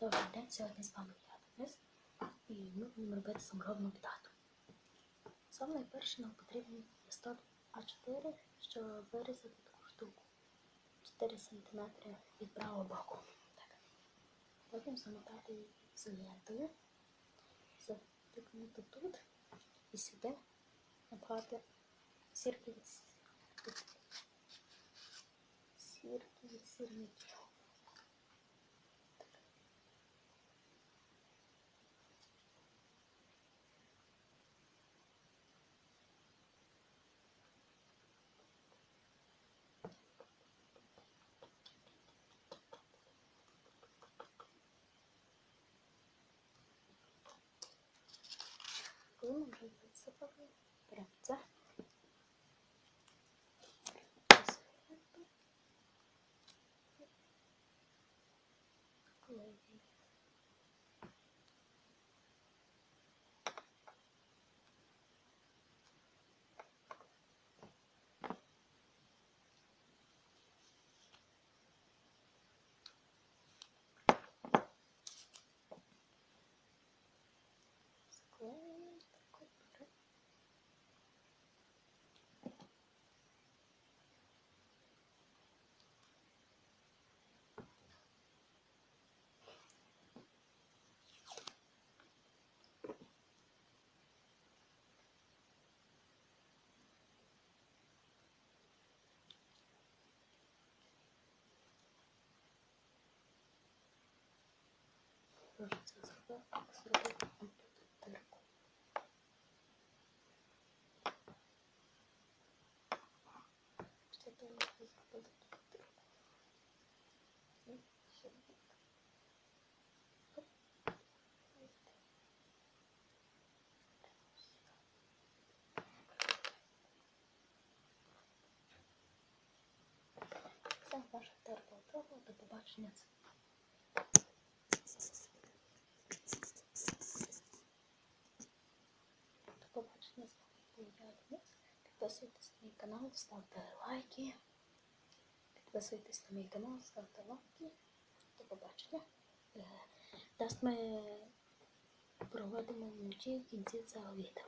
Добрий день, сьогодні з вами я Денис, і ми будемо робити саморобну плату. Саме найперше нам потрібен листок А4, щоб вирізати таку штуку 4 см від правого боку. Так. Потім замотати її ізолентою, затикнути тут і сюди напхати сірки від- сірки від сірників. Коли ми Може це зробив, зробив тут дирку. Ще то не зробили тут дирку. І ще наша терка готова. До побачення. До побачення з вами був я Денис. Підписуйтесь на мій канал, ставте лайки. Підписуйтесь на мій канал, ставте лайки. До побачення. Зараз ми проведемо вночі в кінці цього відео.